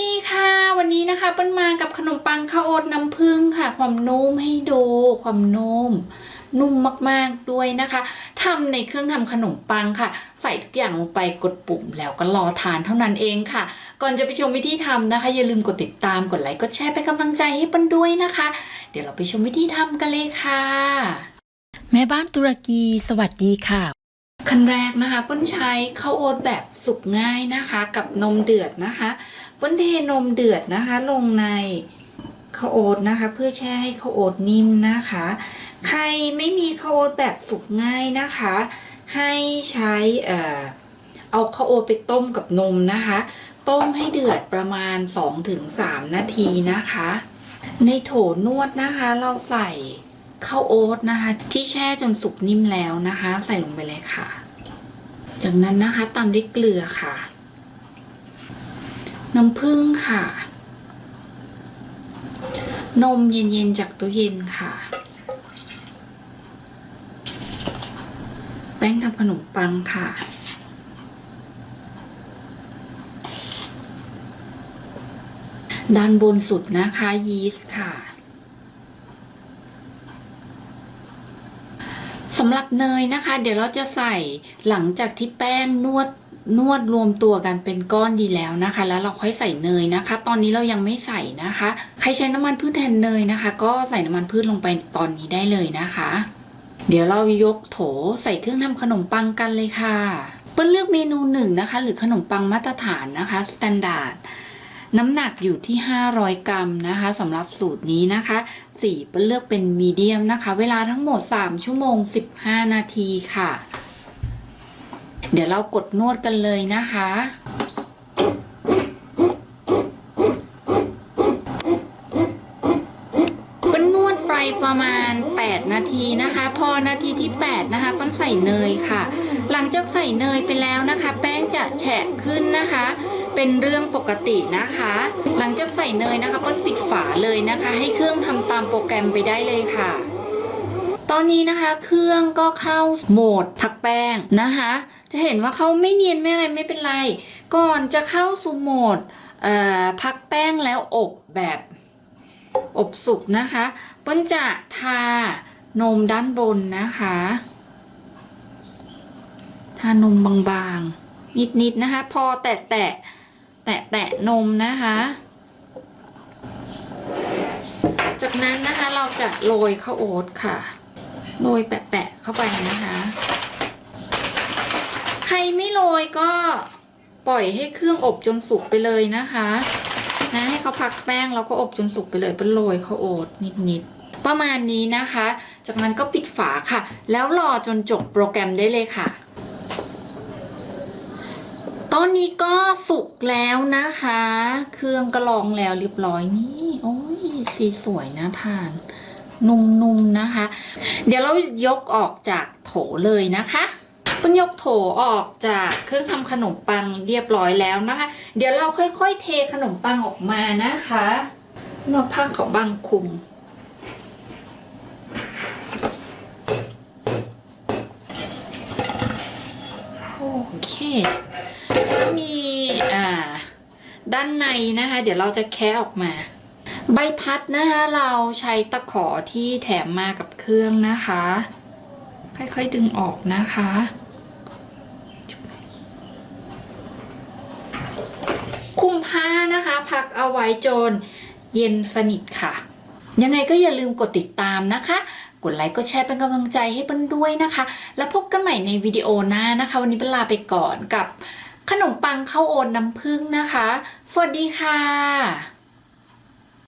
ดีค่ะ วันนี้นะคะเปิ้ลมากับขนมปังข้าวโอ๊ตน้ำผึ้งค่ะ ความนุ่มให้ดูความนุ่ม นุ่มมากๆด้วยนะคะทำในเครื่องทำขนมปังค่ะ ใส่ทุกอย่างลงไปกดปุ่มแล้วก็รอทานเท่านั้นเองค่ะ ก่อนจะไปชมวิธีทำนะคะ อย่าลืมกดติดตามกดไลค์กดแชร์เป็นกำลังใจให้เปิ้ลด้วยนะคะ เดี๋ยวเราไปชมวิธีทำกันเลยค่ะ แม่บ้านตุรกี สวัสดีค่ะ ขั้นแรกนะคะเปิ้ลใช้ข้าวโอ๊ตแบบสุกง่ายนะคะ กับนมเดือดนะคะเปิ้ลเทนมเดือดนะคะ ลงในข้าวโอ๊ตนะคะ เพื่อแช่ให้ข้าวโอ๊ตนิ่มนะคะ ใครไม่มีข้าวโอ๊ตแบบสุกง่ายนะคะ ให้ใช้เอ่อเอาข้าวโอ๊ตไปต้มกับนมนะคะ ต้มให้เดือดประมาณ 2-3 นาทีนะคะ ในโถนวดนะคะเราใส่ ข้าวโอ๊ตนะคะ ที่แช่จนสุกนิ่มแล้วนะคะ ใส่ลงไปเลยค่ะ จากนั้นนะคะตามด้วยเกลือค่ะ น้ำผึ้งค่ะ นมเย็นๆจากตู้เย็นค่ะ แป้งทำขนมปังค่ะด้านบนสุดนะคะยีสต์ค่ะ สำหรับเนยนะคะ เดี๋ยวเราจะใส่หลังจากที่แป้งนวดนวดรวมตัวกันเป็นก้อนดีแล้วนะคะ แล้วเราค่อยใส่เนยนะคะ ตอนนี้เรายังไม่ใส่นะคะ ใครใช้น้ำมันพืชแทนเนยนะคะ ก็ใส่น้ำมันพืชลงไปตอนนี้ได้เลยนะคะ เดี๋ยวเรายกโถใส่เครื่องทำขนมปังกันเลยค่ะเปิ้ลเลือกเมนูหนึ่งนะคะ หรือขนมปังมาตรฐานนะคะสแตนดาร์ด น้ำหนักอยู่ที่ 500 กรัมนะคะสำหรับสูตรนี้นะคะสีเปิ้ลเลือกเป็นมีเดียมนะคะ เวลาทั้งหมด 3 ชั่วโมง 15 นาทีค่ะ เดี๋ยวเรากดนวดกันเลยนะคะ เปิ้ลนวดไปประมาณ 8 นาทีนะคะ พอนาทีที่ 8 นะคะเปิ้ลใส่เนยค่ะ หลังจากใส่เนยไปแล้วนะคะ แป้งจะแฉะขึ้นนะคะ เป็นเรื่องปกตินะคะ หลังจากใส่เนยนะคะเปิ้ลปิดฝาเลยนะคะ ให้เครื่องทำตามโปรแกรมไปได้เลยค่ะตอนนี้นะคะเครื่องก็เข้าโหมดพักแป้งนะคะ จะเห็นว่าเขาไม่เนียนไม่อะไรไม่เป็นไร ก่อนจะเข้าสู่โหมดพักแป้งแล้วอบแบบ อบสุกนะคะเปิ้ลจะทานมด้านบนนะคะ ทานมบางๆ นิดๆนะคะ พอแตะแตะแตะแตะนมนะคะ จากนั้นนะคะเราจะโรยข้าวโอ๊ตค่ะโรยแปะๆเข้าไปนะคะ ใครไม่โรยก็ปล่อยให้เครื่องอบจนสุกไปเลยนะคะ นะให้เขาพักแป้งแล้วก็อบจนสุกไปเลยเป็นโรยข้าวโอ๊ตนิดๆประมาณนี้นะคะ จากนั้นก็ปิดฝาค่ะ แล้วรอจนจบโปรแกรมได้เลยค่ะ ตอนนี้ก็สุกแล้วนะคะ เครื่องก็ลองแล้วเรียบร้อยนี่ โอ้ย สีสวยนะทาน นุ่มๆนะคะ เดี๋ยวเรายกออกจากโถเลยนะคะ เพิ่งยกโถออกจากเครื่องทำขนมปังเรียบร้อยแล้วนะคะ เดี๋ยวเราค่อยๆ เทขนมปังออกมานะคะนอกผ้าขาวบางคุมโอเค มีอ่าด้านในนะคะ เดี๋ยวเราจะแคะออกมา ใบพัดนะคะเราใช้ตะขอที่แถมมากับเครื่องนะคะ ค่อยๆดึงออกนะคะ ผ้านะคะ พักเอาไว้จนเย็นสนิทค่ะ ยังไงก็อย่าลืมกดติดตามนะคะ กดไลค์กดแชร์เป็นกำลังใจให้เปิ้ลด้วยนะคะ แล้วพบกันใหม่ในวิดีโอหน้านะคะ วันนี้เปิ้ลลาไปก่อนกับขนมปังข้าวโอ๊ตน้ำผึ้งนะคะ สวัสดีค่ะ